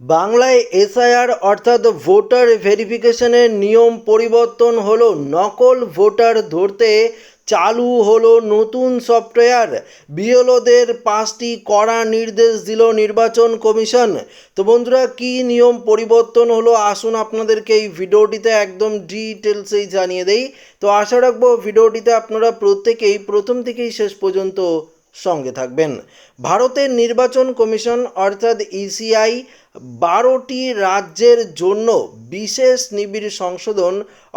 বাংলায় এসআইআর অর্থাৎ ভোটার ভেরিফিকেশনের নিয়ম পরিবর্তন হলো, নকল ভোটার ধরতে চালু হলো নতুন সফটওয়্যার। বিএলওদের পাঁচটি কড়া নির্দেশ দিল নির্বাচন কমিশন। তো বন্ধুরা, কী নিয়ম পরিবর্তন হলো? আসুন আপনাদেরকে এই ভিডিওটিতে একদম ডিটেলসেই জানিয়ে দেই। তো আশা রাখব, ভিডিওটিতে আপনারা প্রত্যেকেই প্রথম থেকেই শেষ পর্যন্ত সঙ্গে থাকবেন। ভারতের নির্বাচন কমিশন, অর্থাৎ ইসিআই বারোটি রাজ্যের জন্য বিশেষ নিবিড় সংশোধন,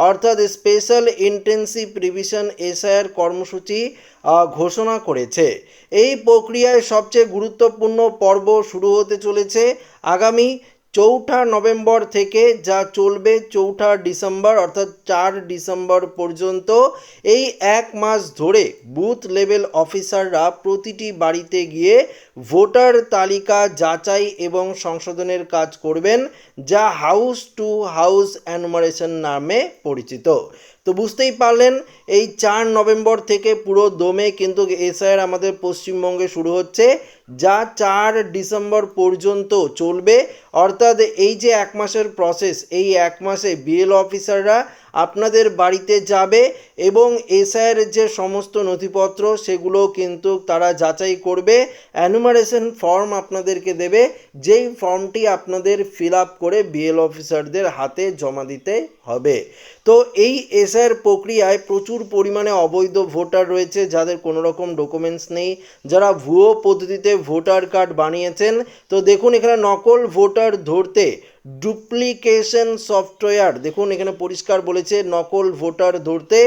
অর্থাৎ স্পেশাল ইন্টেন্সিভ রিভিশন এসআইআর কর্মসূচি ঘোষণা করেছে। এই প্রক্রিয়ায় সবচেয়ে গুরুত্বপূর্ণ পর্ব শুরু হতে চলেছে আগামী চৌঠা নভেম্বর থেকে যা চলবে চৌঠা ডিসেম্বর, অর্থাৎ চার ডিসেম্বর পর্যন্ত, এই এক মাস ধরে বুথ লেভেল অফিসাররা প্রতিটি বাড়িতে গিয়ে ভোটার তালিকা যাচাই এবং সংশোধনের কাজ করবেন, যা হাউস টু হাউস অ্যানুমারেশন নামে পরিচিত। তো বুঝতেই পারলেন, এই চার নভেম্বর থেকে পুরো দমে কিন্তু এসআইআর আমাদের পশ্চিমবঙ্গে শুরু হচ্ছে, যা চার ডিসেম্বর পর্যন্ত চলবে। অর্থাৎ এই যে এক মাসের প্রসেস এই এক মাসে বিএল অফিসাররা আপনাদের বাড়িতে যাবে এবং এসআইয়ের যে সমস্ত নথিপত্র, সেগুলো কিন্তু তারা যাচাই করবে। অ্যানুমারেশন ফর্ম আপনাদেরকে দেবে। যেই ফর্মটি আপনাদের ফিল আপ করে বিএল অফিসারদের হাতে জমা দিতে হবে। তো এই এসআইয়ের প্রক্রিয়ায় প্রচুর পরিমাণে অবৈধ ভোটার রয়েছে, যাদের কোনো রকম ডকুমেন্টস নেই। যারা ভুয়ো পদ্ধতিতে ভোটার কার্ড বানিয়েছেন, তো দেখুন এখানে নকল ভোটার ধরতে ডুপ্লিকেশন সফটওয়্যার। দেখুন এখানে পরিষ্কার বলেছে নকল ভোটার ধরতে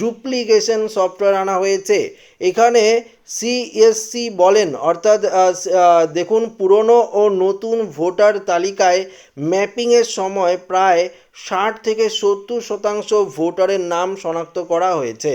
ডুপ্লিকেশন সফটওয়্যার আনা হয়েছে। এখানে সিএসসি বলেন, অর্থাৎ দেখুন পুরনো ও নতুন ভোটার তালিকায় ম্যাপিংয়ের সময় প্রায় ষাট থেকে সত্তর শতাংশ ভোটারের নাম শনাক্ত করা হয়েছে।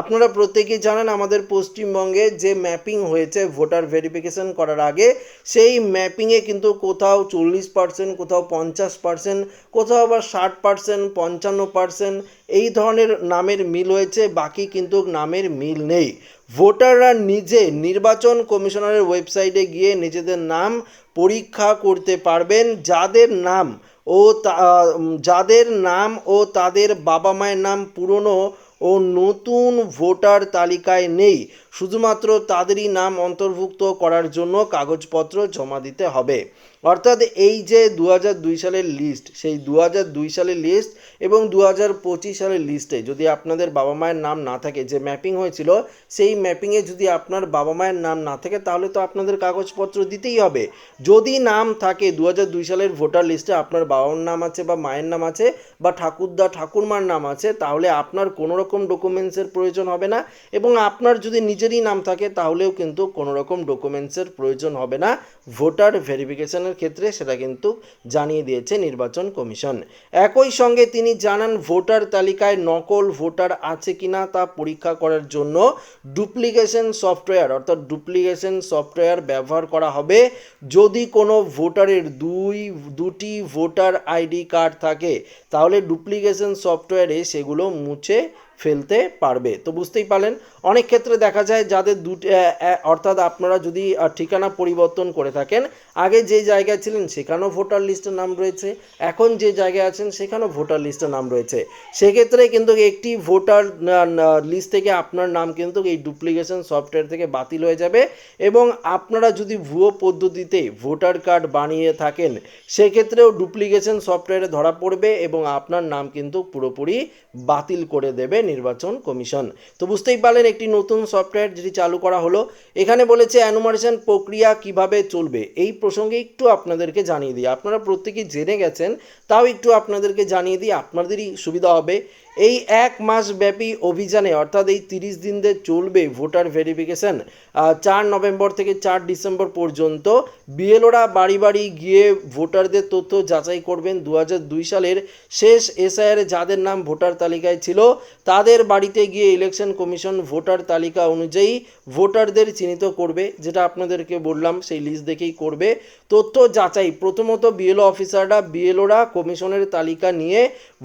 আপনারা প্রত্যেকেই জানেন আমাদের পশ্চিমবঙ্গে যে ম্যাপিং হয়েছে ভোটার ভেরিফিকেশন করার আগে, সেই ম্যাপিংয়ে কিন্তু কোথাও চল্লিশ পার্সেন্ট, কোথাও পঞ্চাশ পার্সেন্ট, কোথাও আবার ষাট পার্সেন্ট, পঞ্চান্ন পার্সেন্ট এই ধরনের নামের মিল হয়েছে, বাকি কিন্তু নামের মিল নেই। ভোটাররা নিজে নির্বাচন কমিশনারের ওয়েবসাইটে গিয়ে নিজেদের নাম পরীক্ষা করতে পারবেন। যাদের নাম ও যাদের নাম ও তাদের বাবা মায়ের নাম পুরনো ও নতুন ভোটার তালিকায় নেই। শুধুমাত্র তাদেরই নাম অন্তর্ভুক্ত করার জন্য কাগজপত্র জমা দিতে হবে। অর্থাৎ এই যে দু সালের লিস্ট সেই দু সালের লিস্ট এবং দু সালের লিস্টে যদি আপনাদের বাবা মায়ের নাম না থাকে, যে ম্যাপিং হয়েছিল, সেই ম্যাপিংয়ে যদি আপনার বাবা মায়ের নাম না থাকে, তাহলে তো আপনাদের কাগজপত্র দিতেই হবে। যদি নাম থাকে দু সালের ভোটার লিস্টে আপনার বাবার নাম আছে বা মায়ের নাম আছে বা ঠাকুরদা, ঠাকুরমার নাম আছে, তাহলে আপনার কোনো রকম ডকুমেন্টসের প্রয়োজন হবে না। এবং আপনার যদি নিজেরই নাম থাকে, তাহলেও কিন্তু কোনো রকম ডকুমেন্টসের প্রয়োজন হবে না। ভোটার ভেরিফিকেশনের ক্ষেত্রে সেটা কিন্তু জানিয়ে দিয়েছে নির্বাচন কমিশন। একই সঙ্গে তিনি জানান, ভোটার তালিকায় নকল ভোটার আছে কিনা তা পরীক্ষা করার জন্য ডুপ্লিকেশন সফটওয়্যার অর্থাৎ ডুপ্লিকেশন সফটওয়্যার ব্যবহার করা হবে। যদি কোনো ভোটারের দুই, দুটি ভোটার আইডি কার্ড থাকে, তাহলে ডুপ্লিকেশন সফটওয়্যারে সেগুলো মুছে ফেলতে পারবে। তো বুঝতেই পারলেন, অনেক ক্ষেত্রে দেখা যায় যাদের দুটি অর্থাৎ আপনারা যদি ঠিকানা পরিবর্তন করে থাকেন, আগে যে জায়গায় ছিলেন সেখানেও ভোটার লিস্টের নাম রয়েছে, এখন যে জায়গায় আছেন সেখানেও ভোটার লিস্টের নাম রয়েছে। সেক্ষেত্রে কিন্তু একটি ভোটার লিস্ট থেকে আপনার নাম কিন্তু এই ডুপ্লিকেশন সফটওয়্যার থেকে বাতিল হয়ে যাবে এবং আপনারা যদি ভুয়ো পদ্ধতিতে ভোটার কার্ড বানিয়ে থাকেন, সেক্ষেত্রেও ডুপ্লিকেশন সফটওয়্যারে ধরা পড়বে এবং আপনার নাম কিন্তু পুরোপুরি বাতিল করে দেবে নির্বাচন কমিশন। তো বুঝতেই পারলেন একটি নতুন সফটওয়্যার যেটি চালু করা হলো, এখানে বলেছে অ্যানুমারেশন প্রক্রিয়া কীভাবে চলবে। এই প্রসঙ্গে একটু আপনাদেরকে জানিয়ে দিই। আপনারা প্রত্যেকেই জেনে গেছেন, তাও একটু আপনাদেরকে জানিয়ে দিই, আপনাদেরই সুবিধা হবে। এই এক মাস ব্যাপী অভিযানে, অর্থাৎ এই তিরিশ দিন ধরে চলবে ভোটার ভেরিফিকেশন চার নভেম্বর থেকে চার ডিসেম্বর পর্যন্ত বিএলওরা বাড়ি বাড়ি গিয়ে ভোটারদের তথ্য যাচাই করবেন দু দুই সালের শেষ এসআইআর যাদের নাম ভোটার তালিকায় ছিল, তাদের বাড়িতে গিয়ে ইলেকশন কমিশন ভোটার তালিকা অনুযায়ী ভোটারদের চিহ্নিত করবে, যেটা আপনাদেরকে বললাম, সেই লিস্ট দেখেই করবে। তথ্য যাচাই, প্রথমত বিএলও অফিসাররা বিএলওরা কমিশনের তালিকা নিয়ে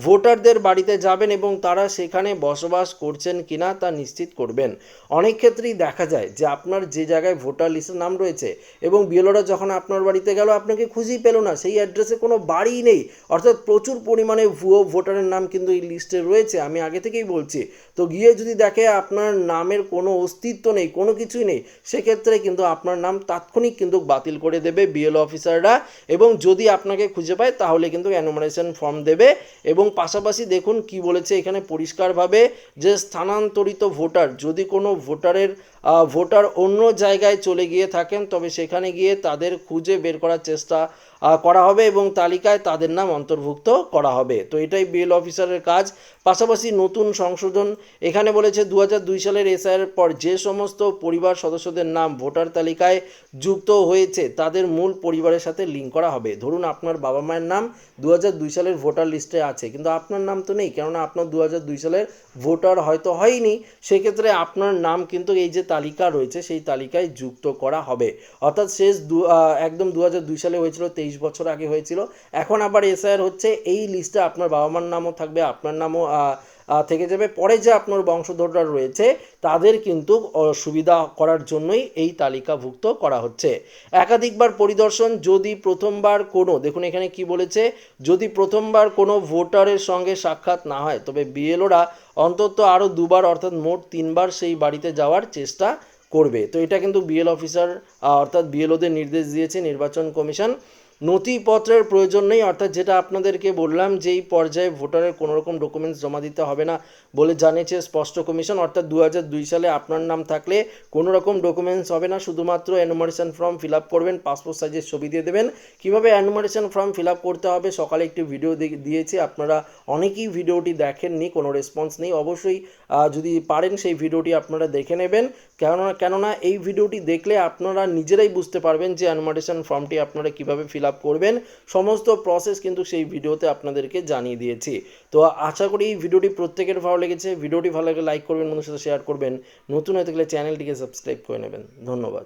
ভোটারদের বাড়িতে যাবেন এবং এবং তারা সেখানে বসবাস করছেন কিনা তা নিশ্চিত করবেন। অনেক ক্ষেত্রেই দেখা যায় যে আপনার যে জায়গায় ভোটার লিস্টের নাম রয়েছে এবং বিএলওরা যখন আপনার বাড়িতে গেল, আপনাকে খুঁজেই পেল না। সেই অ্যাড্রেসে কোনো বাড়িই নেই। অর্থাৎ প্রচুর পরিমাণে ভুয়ো ভোটারের নাম কিন্তু এই লিস্টে রয়েছে। আমি আগে থেকেই বলছি, তো গিয়ে যদি দেখে আপনার নামের কোনো অস্তিত্ব নেই, কোনো কিছুই নেই, সেক্ষেত্রে কিন্তু আপনার নাম তাৎক্ষণিক কিন্তু বাতিল করে দেবে বিএলও অফিসাররা এবং যদি আপনাকে খুঁজে পায়, তাহলে কিন্তু অ্যানোমারেশন ফর্ম দেবে এবং পাশাপাশি দেখুন কি বলেছে এখানে পরিষ্কারভাবে যে স্থানান্তরিত ভোটার, যদি কোনো ভোটারের ভোটার অন্য জায়গায় চলে গিয়ে থাকেন, তবে সেখানে গিয়ে তাদের খুঁজে বের করার চেষ্টা করা হবে এবং তালিকায় তাদের নাম অন্তর্ভুক্ত করা হবে। তো এটাই বিএল অফিসারের কাজ। পাশাপাশি নতুন সংশোধন, এখানে বলেছে দু দুই সালের এসআইয়ের পর যে সমস্ত পরিবার সদস্যদের নাম ভোটার তালিকায় যুক্ত হয়েছে, তাদের মূল পরিবারের সাথে লিঙ্ক করা হবে। ধরুন আপনার বাবা মায়ের নাম দু দুই সালের ভোটার লিস্টে আছে, কিন্তু আপনার নাম তো নেই, কেননা আপনার দু দুই সালের ভোটার হয়তো হয়নি। সেক্ষেত্রে আপনার নাম কিন্তু এই যে তালিকা রয়েছে, সেই তালিকায় যুক্ত করা হবে। অর্থাৎ শেষ দু একদম দু সালে হয়েছিল তেইশ বছর আগে হয়েছিল। এখন আবার এসআইআর হচ্ছে, এই লিস্টে আপনার বাবা মার নামও থাকবে, আপনার নামও থেকে যাবে। পরে যে আপনার বংশধররা রয়েছে, তাদের কিন্তু সুবিধা করার জন্যই এই তালিকাভুক্ত করা হচ্ছে। একাধিকবার পরিদর্শন, যদি প্রথমবার কোনো, দেখুন এখানে কি বলেছে, যদি প্রথমবার কোনো ভোটারের সঙ্গে সাক্ষাৎ না হয়, তবে বিএলওরা অন্তত আরও দুবার, অর্থাৎ মোট তিনবার সেই বাড়িতে যাওয়ার চেষ্টা করবে। তো এটা কিন্তু বিএল অফিসার অর্থাৎ বিএলওদের নির্দেশ দিয়েছে নির্বাচন কমিশন। নথিপত্রের প্রয়োজন নেই, অর্থাৎ যেটা আপনাদেরকে বললাম যে এই পর্যায়ে ভোটারের কোনো রকম ডকুমেন্টস জমা দিতে হবে না বলে জানিয়েছে স্পষ্ট কমিশন, অর্থাৎ দু সালে আপনার নাম থাকলে কোনো রকম ডকুমেন্টস হবে না, শুধুমাত্র অ্যানুমারেশন ফর্ম ফিল আপ করবেন পাসপোর্ট সাইজের ছবি দিয়ে দেবেন। কীভাবে অ্যানুমারেশন ফর্ম ফিল আপ করতে হবে সকালে একটি ভিডিও দিয়েছি, আপনারা অনেকেই ভিডিওটি দেখেননি, কোনো রেসপন্স নেই। অবশ্যই যদি পারেন সেই ভিডিওটি আপনারা দেখে নেবেন। কেননা কেননা এই ভিডিওটি দেখলে আপনারা নিজেরাই বুঝতে পারবেন যে অ্যানুমারেশন ফর্মটি আপনারা কীভাবে ফিল আপ করবেন। সমস্ত প্রসেস কিন্তু সেই ভিডিওতে আপনাদেরকে জানিয়ে দিয়েছি। তো আশা করি এই ভিডিওটি প্রত্যেকের ভালো লেগেছে। ভিডিওটি ভালো লাগলে লাইক করবেন বন্ধুর সাথে শেয়ার করবেন। নতুন হয়ে থাকলে চ্যানেলটিকে সাবস্ক্রাইব করে নেবেন। ধন্যবাদ।